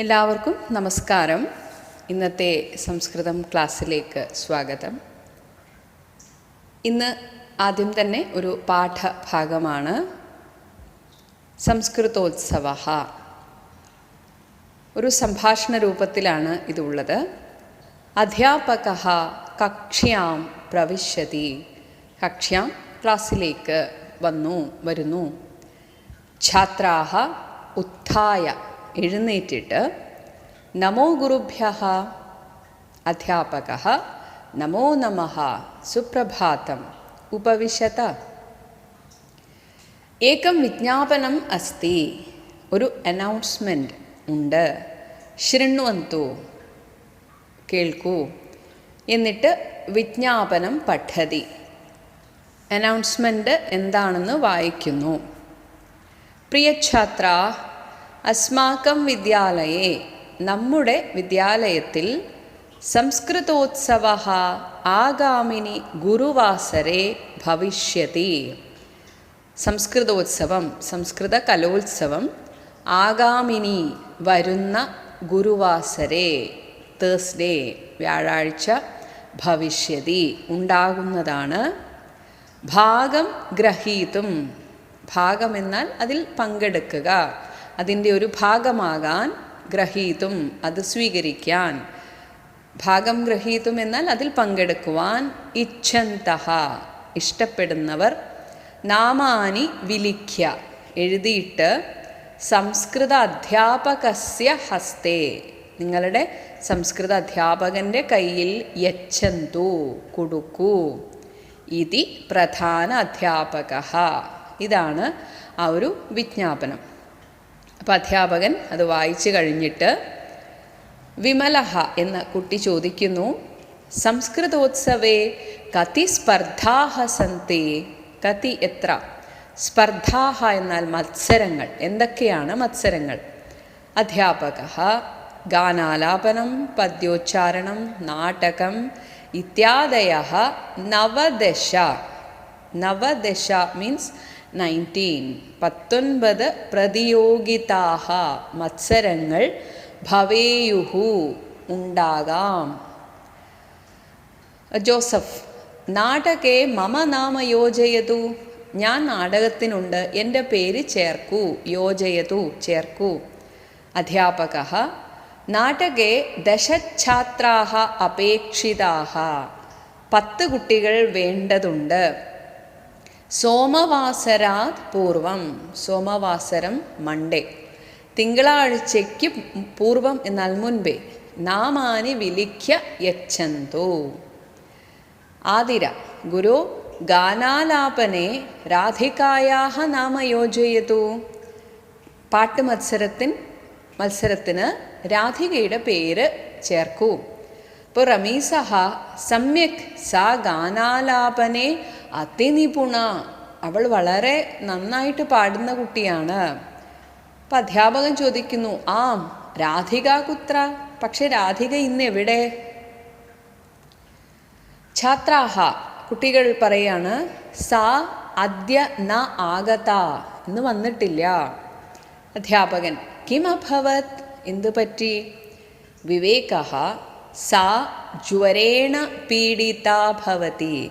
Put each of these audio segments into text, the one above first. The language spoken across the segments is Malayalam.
എല്ലാവർക്കും നമസ്കാരം. ഇന്നത്തെ സംസ്കൃതം ക്ലാസ്സിലേക്ക് സ്വാഗതം. ഇന്ന് ആദ്യം തന്നെ ഒരു പാഠഭാഗമാണ്. സംസ്കൃതോത്സവ ഒരു സംഭാഷണ രൂപത്തിലാണ് ഇതുള്ളത്. അധ്യാപക കക്ഷ്യാം പ്രവിശ്യതി. കക്ഷ്യാം ക്ലാസ്സിലേക്ക് വന്നു വരുന്നു. ഛാത്രാഹ ഉത്ഥായ എഴുന്നേറ്റിട്ട് നമോ ഗുരുഭ്യ അധ്യാപക നമോ നമ സുപ്രഭാതം ഉപവിശത. ഏകം വിജ്ഞാപനം അസ്തി. ഒരു അനൗൺസ്മെന്റ് ഉണ്ട്. ശൃണ്വന്തു. കേൾക്കൂ. എന്നിട്ട് വിജ്ഞാപനം പഠതി അനൗൺസ്മെന്റ് എന്താണെന്ന് വായിക്കുന്നു. പ്രിയഛാത്ര അസ്മാക്കം വിദ്യാലയെ. നമ്മുടെ വിദ്യാലയത്തിൽ സംസ്കൃതോത്സവ ആഗാമിനി ഗുരുവാസരെ ഭവിഷ്യതി. സംസ്കൃതോത്സവം സംസ്കൃത കലോത്സവം ആഗാമിനി വരുന്ന ഗുരുവാസരെ തേഴ്സ്ഡേ വ്യാഴാഴ്ച ഭവിഷ്യതി ഉണ്ടാകുന്നതാണ്. ഭാഗം ഗ്രഹീതും. ഭാഗമെന്നാൽ അതിൽ പങ്കെടുക്കുക. അതിന്റെ ഒരു ഭാഗമാകാൻ ഗ്രഹീതും അത് സ്വീകരിക്കാൻ. ഭാഗം ഗ്രഹീതും എന്നാൽ അതിൽ പങ്കെടുക്കുവാൻ ഇച്ഛന്തഹ ഇഷ്ടപ്പെടുന്നവർ നാമാനി വിലിഖ്യ എഴുതിയിട്ട് സംസ്കൃത അധ്യാപകസ്യ ഹസ്തേ നിങ്ങളുടെ സംസ്കൃത അധ്യാപകന്റെ കയ്യിൽ യച്ഛന്തു കൊടുക്കൂ. ഇതി പ്രധാന അധ്യാപക ഇതാണ് ആ ഒരു വിജ്ഞാപനം. അപ്പോൾ അധ്യാപകൻ അത് വായിച്ചു കഴിഞ്ഞിട്ട് വിമലഹ എന്ന കുട്ടി ചോദിക്കുന്നു സംസ്കൃതോത്സവേ കതി സ്പർദ്ധാഹ സന്തി? കതി എത്ര? സ്പർദ്ധാഹ എന്നാൽ മത്സരങ്ങൾ. എന്തൊക്കെയാണ് മത്സരങ്ങൾ? അധ്യാപക ഗാനാലാപനം പദ്യോച്ചാരണം നാടകം ഇത്യാദയ നവദശ. നവദശ മീൻസ് നയന്റീൻ പത്തൊൻപത് പ്രതിയോഗിതാഹ മത്സരങ്ങൾ ഭവേയുഹു ഉണ്ടാകാം. ജോസഫ് നാടകെ മമ നാമ യോജയതു. ഞാൻ നാടകത്തിനുണ്ട് എന്റെ പേര് ചേർക്കൂ യോജയതു ചേർക്കൂ. അധ്യാപക നാടകെ ദശഛാത്രാഹ അപേക്ഷിതാഹ. പത്ത് കുട്ടികൾ വേണ്ടതുണ്ട്. സോമവാസരാത് പൂർവം. സോമവാസരം മൺഡേ തിങ്കളാഴ്ചയ്ക്ക് പൂർവം എന്നാൽ മുൻപേ. നാമാനി വിലിഖ്യ യച്ഛന്തു. ആതിര. ഗുരു ഗാനാലാപനെ രാധികായാഹ നാമ യോജയതു. പാട്ട് മത്സരത്തിൻ മത്സരത്തിന് രാധികയുടെ പേര് ചേർക്കൂ. ഇപ്പോൾ റമീസഹ സമ്യക് സ ഗാനാലാപനെ അതിനിപുണ അവൾ വളരെ നന്നായിട്ട് പാടുന്ന കുട്ടിയാണ്. അപ്പം അധ്യാപകൻ ചോദിക്കുന്നു ആം രാധിക കുത്ര? പക്ഷെ രാധിക ഇന്ന് എവിടെ? ഛാത്രാഹ കുട്ടികൾ പറയാണ്. സാ അദ്യ ന ആഗത ഇന്ന് വന്നിട്ടില്ല. അധ്യാപകൻ കിം അഭവത്? എന്തു പറ്റി? വിവേക സാ ജ്വരേണ പീഡിത ഭവതി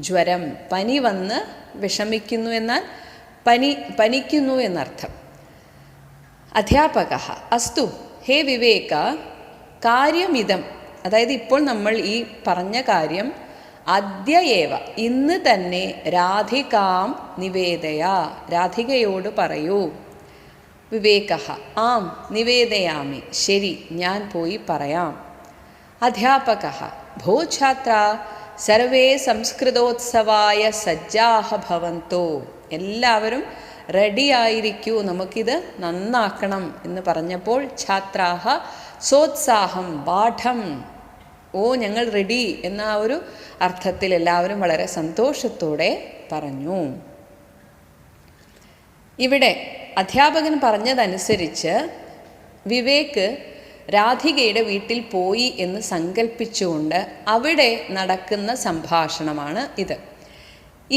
ജ്വരം പനി വന്ന് വിഷമിക്കുന്നു എന്നാൽ പനി പനിക്കുന്നു എന്നർത്ഥം. അധ്യാപക അസ്തു ഹേ വിവേക കാര്യമിതം. അതായത് ഇപ്പോൾ നമ്മൾ ഈ പറഞ്ഞ കാര്യം അദ്യയേവ ഇന്ന് തന്നെ രാധികാം നിവേദയ രാധികയോട് പറയൂ. വിവേക ആം നിവേദയാമി ശരി ഞാൻ പോയി പറയാം. അധ്യാപക ഭോ ഛാത്ര സർവേ സംസ്കൃതോത്സവായ സജ്ജാഹ ഭവന്തോ. എല്ലാവരും റെഡിയായിരിക്കൂ നമുക്കിത് നന്നാക്കണം എന്ന് പറഞ്ഞപ്പോൾ ഛാത്രാഹ സോത്സാഹം പാഠം. ഓ ഞങ്ങൾ റെഡി എന്ന ആ ഒരു അർത്ഥത്തിൽ എല്ലാവരും വളരെ സന്തോഷത്തോടെ പറഞ്ഞു. ഇവിടെ അധ്യാപകൻ പറഞ്ഞതനുസരിച്ച് വിവേക് രാധികയുടെ വീട്ടിൽ പോയി എന്ന് സങ്കല്പിച്ചുകൊണ്ട് അവിടെ നടക്കുന്ന സംഭാഷണമാണ് ഇത്.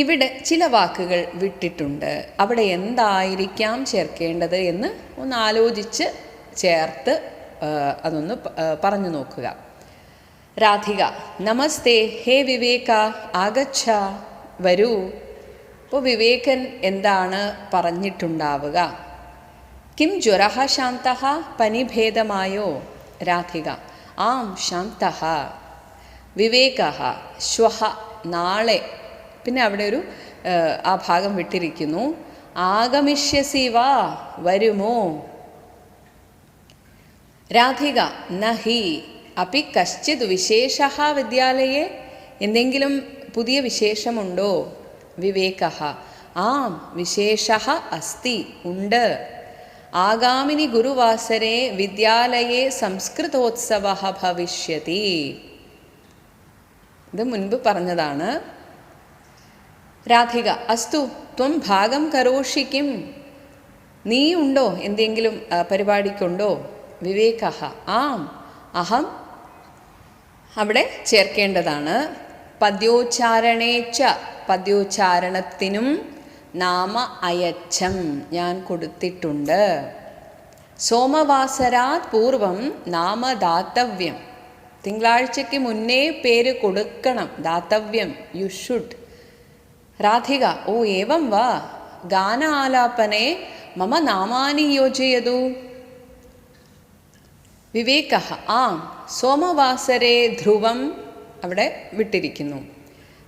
ഇവിടെ ചില വാക്കുകൾ വിട്ടിട്ടുണ്ട്. അവിടെ എന്തായിരിക്കാം ചേർക്കേണ്ടത് എന്ന് ഒന്ന് ആലോചിച്ച് ചേർത്ത് അതൊന്ന് പറഞ്ഞു നോക്കുക. രാധിക നമസ്തേ ഹേ വിവേക ആഗച്ഛ വരൂ. ഇപ്പോൾ വിവേകൻ എന്താണ് പറഞ്ഞിട്ടുണ്ടാവുക? കിം ജ്വര ശാന്ത പനിഭേദമായോ? രാധിക ആം ശാന്ത വിവേക ശ്വഹ നാളെ. പിന്നെ അവിടെ ഒരു ആ, ഭാഗം വിട്ടിരിക്കുന്നു. ആഗമിഷ്യസി വാ വരുമോ? രാധിക നഹി. അപ്പി കശ്ചിത് വിശേഷ വിദ്യാലയെ? എന്തെങ്കിലും പുതിയ വിശേഷമുണ്ടോ? വിവേക ആം വിശേഷ അസ്തി ഉണ്ട്. ആഗാമിനി ഗുരുവാസരെ വിദ്യാലയെ സംസ്കൃതോത്സവ ഭവിഷ്യതി. ഇത് മുൻപ് പറഞ്ഞതാണ്. രാധിക അസ്തു ത്വം ഭാഗം കരോഷിക്കും നീ ഉണ്ടോ? എന്തെങ്കിലും പരിപാടിക്കുണ്ടോ? വിവേക ആം അഹം. അവിടെ ചേർക്കേണ്ടതാണ്. പദ്യോച്ചാരണേച്ച പദ്യോച്ചാരണത്തിനും നാമ അയച്ചം ഞാൻ കൊടുത്തിട്ടുണ്ട്. സോമവാസരാത് പൂർവം നാമദാത്തവ്യം. തിങ്കളാഴ്ചയ്ക്ക് മുന്നേ പേര് കൊടുക്കണം. ദാത്തവ്യം യു ഷുഡ് രാധിക ഓ ഏവം വാ. ഗാന ആലാപനെ മമ നാമാനി യോജയതു. വിവേക ആ. സോമവാസരെ ധ്രുവം അവിടെ വിട്ടിരിക്കുന്നു.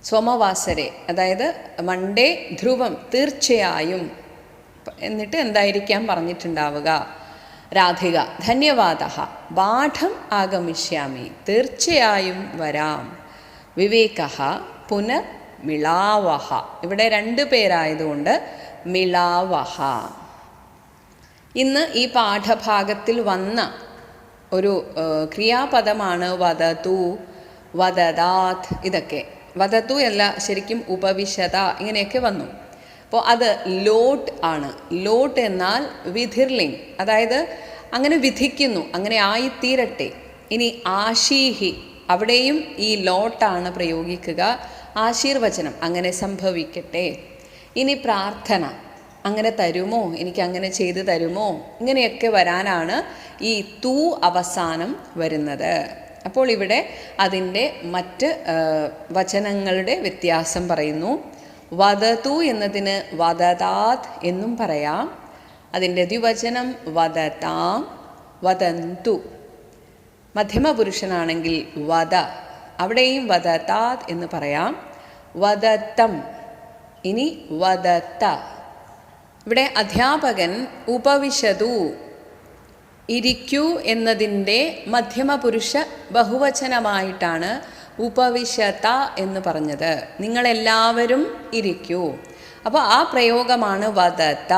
സോമവാസരെ അതായത് മൺഡേ ധ്രുവം തീർച്ചയായും എന്നിട്ട് എന്തായിരിക്കാം പറഞ്ഞിട്ടുണ്ടാവുക? രാധിക ധന്യവാദ പാഠം ആഗമിഷ്യാമി. തീർച്ചയായും വരാം. വിവേക പുനർ മിളാവഹ ഇവിടെ രണ്ട് പേരായതുകൊണ്ട് മിളാവഹ. ഇന്ന് ഈ പാഠഭാഗത്തിൽ വന്ന ഒരു ക്രിയാപദമാണ് വദതു വദദാത് ഇതൊക്കെ. വദതു അല്ല ശരിക്കും ഉപവിശത ഇങ്ങനെയൊക്കെ വന്നു. അപ്പോൾ അത് ലോട്ട് ആണ്. ലോട്ട് എന്നാൽ വിധിർലിംഗ്. അതായത് അങ്ങനെ വിധിക്കുന്നു അങ്ങനെ ആയിത്തീരട്ടെ. ഇനി ആശീഹി അവിടെയും ഈ ലോട്ടാണ് പ്രയോഗിക്കുക. ആശീർവചനം അങ്ങനെ സംഭവിക്കട്ടെ. ഇനി പ്രാർത്ഥന അങ്ങനെ തരുമോ? എനിക്ക് അങ്ങനെ ചെയ്തു തരുമോ? ഇങ്ങനെയൊക്കെ വരാനാണ് ഈ തൂ അവസാനം വരുന്നത്. അപ്പോൾ ഇവിടെ അതിന്റെ മറ്റ് വചനങ്ങളുടെ വ്യത്യാസം പറയുന്നു. വദതു എന്നതിന് വദതാത് എന്നും പറയാം. അതിന്റെ ദ്വിവചനം വദതാം വദന്തു മധ്യമപുരുഷനാണെങ്കിൽ വദ അവിടെയും വദതാത് എന്ന് പറയാം. വദത്തം ഇനി വദത്ത ഇവിടെ അധ്യാപകൻ ഉപവിശതു. ഇരിക്കൂ എന്നതിന്റെ മധ്യമപുരുഷ ബഹുവചനമായിട്ടാണ് ഉപവിശത എന്ന് പറഞ്ഞത്. നിങ്ങളെല്ലാവരും ഇരിക്കൂ. അപ്പോൾ ആ പ്രയോഗമാണ് വദത്ത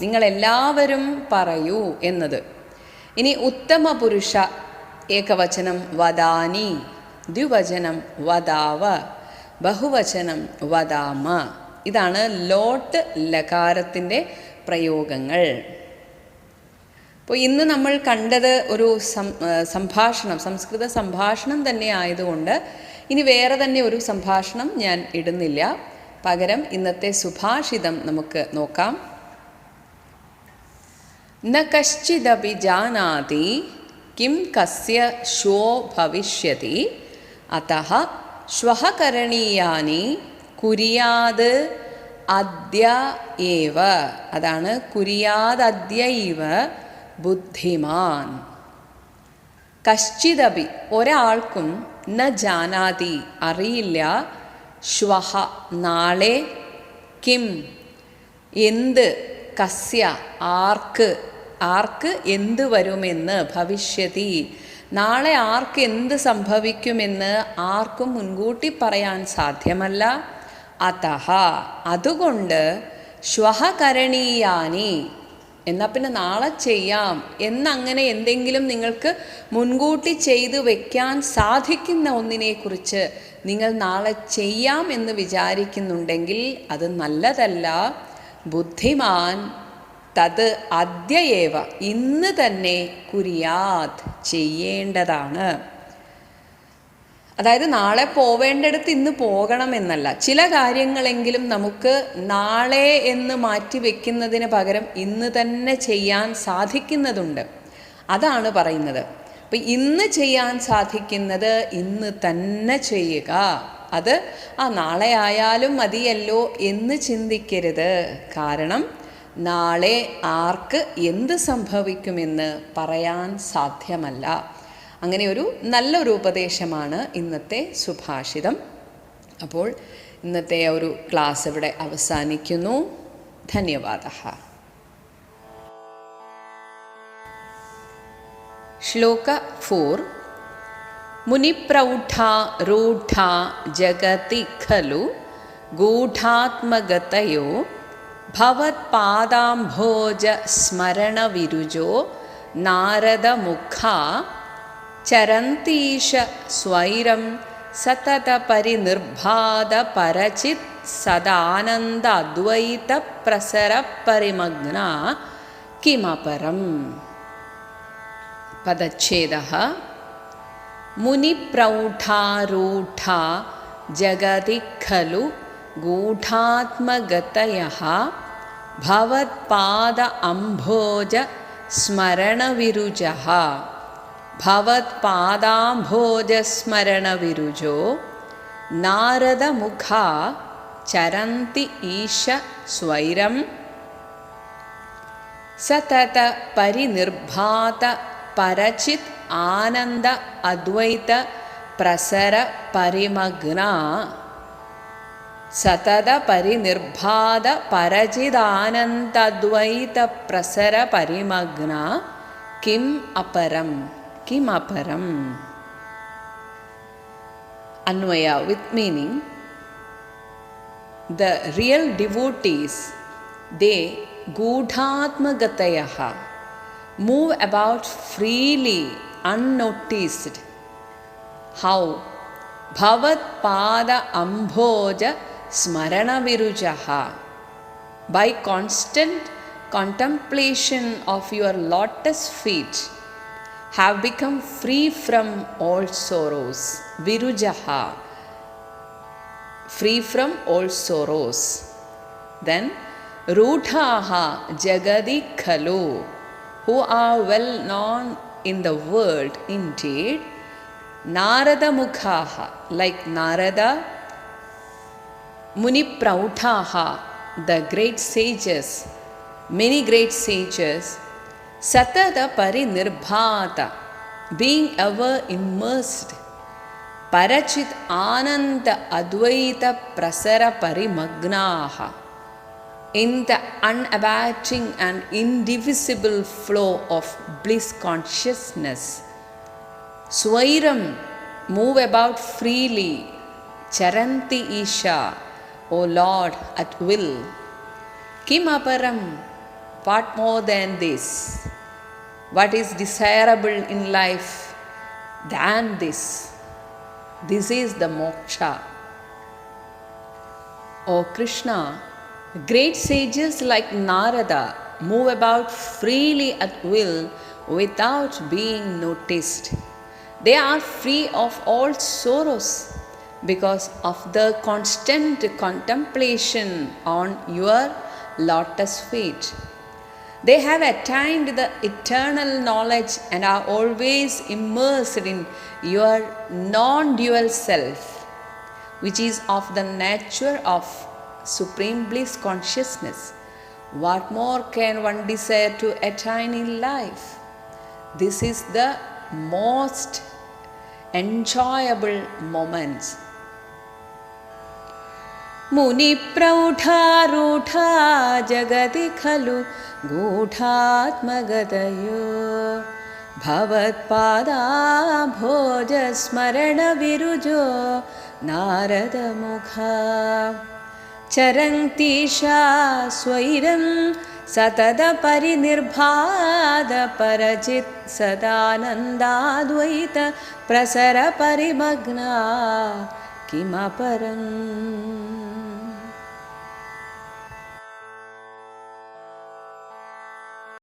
നിങ്ങളെല്ലാവരും പറയൂ എന്നത്. ഇനി ഉത്തമ പുരുഷ ഏകവചനം വദാനി ദ്വിവചനം വദാവ ബഹുവചനം വദാമ. ഇതാണ് ലോട്ട് ലകാരത്തിന്റെ പ്രയോഗങ്ങൾ. അപ്പോൾ ഇന്ന് നമ്മൾ കണ്ടത് ഒരു സംഭാഷണം സംസ്കൃത സംഭാഷണം തന്നെ ആയതുകൊണ്ട് ഇനി വേറെ തന്നെ ഒരു സംഭാഷണം ഞാൻ ഇടുന്നില്ല. പകരം ഇന്നത്തെ സുഭാഷിതം നമുക്ക് നോക്കാം. ന കശ്ചിദപി ജാനാതി കിം കസ്യ ശോ ഭവിഷ്യതി അത ശ്വഃ കരണീയാനി കുര്യാത് അദ്യ ഏവ. അതാണ് കുരിയാദ് അദ്യ ഇവ. ബുദ്ധിമാൻ. കശ്ചിതപി ഒരാൾക്കും ന ജാനാതി അറിയില്ല. ശ്വഹ നാളെ കിം. എന്ത് കസ്യ ആർക്ക് ആർക്ക് എന്ത് വരുമെന്ന് ഭവിഷ്യതി. നാളെ ആർക്ക് എന്ത് സംഭവിക്കുമെന്ന് ആർക്കും മുൻകൂട്ടി പറയാൻ സാധ്യമല്ല. അതഹ അതുകൊണ്ട് ശ്വഹ കരണീയാനി. എന്നാൽ പിന്നെ നാളെ ചെയ്യാം. എന്നങ്ങനെ എന്തെങ്കിലും നിങ്ങൾക്ക് മുൻകൂട്ടി ചെയ്തു വെക്കാൻ സാധിക്കുന്ന ഒന്നിനെക്കുറിച്ച് നിങ്ങൾ നാളെ ചെയ്യാം എന്ന് വിചാരിക്കുന്നുണ്ടെങ്കിൽ അത് നല്ലതല്ല. ബുദ്ധിമാൻ തത് അദ്യയേവ ഇന്ന് തന്നെ കുരിയാത് ചെയ്യേണ്ടതാണ്. അതായത് നാളെ പോവേണ്ടടുത്ത് ഇന്ന് പോകണമെന്നല്ല. ചില കാര്യങ്ങളെങ്കിലും നമുക്ക് നാളെ എന്ന് മാറ്റി വെക്കുന്നതിന് പകരം ഇന്ന് തന്നെ ചെയ്യാൻ സാധിക്കുന്നതുണ്ട്. അതാണ് പറയുന്നത്. അപ്പം ഇന്ന് ചെയ്യാൻ സാധിക്കുന്നത് ഇന്ന് തന്നെ ചെയ്യുക. അത് ആ നാളെ ആയാലും മതിയല്ലോ എന്ന് ചിന്തിക്കരുത്. കാരണം നാളെ ആർക്ക് എന്ത് സംഭവിക്കുമെന്ന് പറയാൻ സാധ്യമല്ല. അങ്ങനെ ഒരു നല്ലൊരു ഉപദേശമാണ് ഇന്നത്തെ സുഭാഷിതം. അപ്പോൾ ഇന്നത്തെ ഒരു ക്ലാസ് ഇവിടെ അവസാനിക്കുന്നു. ധന്യവാദ ശ്ലോക ഫോർ. മുനിപ്രൗഢ രൂഢ ജഗതി ഖലു ഗൂഢാത്മഗതയോ ഭവത്പാദാംഭോജ സ്മരണവിരുജോ നാരദമുഖ ചരന്തീശ സ്വൈരം സതതപരിനിർഭാതപരചിത് സദാനന്ദ അദ്വൈത പ്രസരപരിമഗ്ന കിമപരം. പദച്ഛേദः മുനിപ്രൗഢാരൂഢा ജഗതി ഖലു ഗൂഢാത്മഗതയ ഭവത്പാദ അംഭോജ സ്മരണവിരുജः. ഭവത്പാദാംഭോജസ്മരണവിരുജോ നാരദമുഖ ചരന്തി ഈശ സ്വൈരം. സതത പരിനിർഭാത പരചിത് ആനന്ദ അദ്വൈത പ്രസര പരിമഗ്ന. സതത പരിനിർഭാത പരചിദാനന്ദദ്വൈത പ്രസര പരിമഗ്ന കിം അപരം കിം അപരം അന്വയ with meaning the real devotees they about freely unnoticed how bhavat pada ambhoja smarana virujaha by constant contemplation of your lotus feet have become free from all sorrows. Virujaha. Free from all sorrows. Then, Rudhaha Jagadi Khalu, who are well known in the world indeed, Narada Mukhaha, like Narada, Muni Prauthaha, the great sages, many great sages, ಸತತ ಪರಿನಿರ್ಭಾತ ಬೀಯಿಂಗ್ ಎವರ್ ಇಮ್ಮರ್ಸ್ಡ್ ಪರಚಿತ್ ಆನಂದ ಅದ್ವೈತ ಪ್ರಸರ ಪರಿಮಗ್ನಾಹ. In the unabating and indivisible flow of bliss consciousness ಸ್ವೈರಂ move about freely ಚರಂತಿ ಈಶಾ ಓ ಲಾರ್ಡ್ ಅಟ್ ವಿಲ್ ಕಿಮ್ ಅಪರಂ what more than this What is desirable in life than this? This is the moksha. O Krishna, great sages like Narada move about freely at will without being noticed. They are free of all sorrows because of the constant contemplation on your lotus feet. They have attained the eternal knowledge and are always immersed in your non dual self, which is of the nature of supreme bliss consciousness. What more can one desire to attain in life? This is the most enjoyable moments मुनिप्रौढारूढा जगति खलु गूढात्मगतयो। भवत्पादाभोजस्मरणविरुजो नारदमुखा। चरन्तीशा स्वैरं सततपरिनिर्भादपरचित् सदानन्दाद्वैत प्रसरपरिमग्ना किमपरम्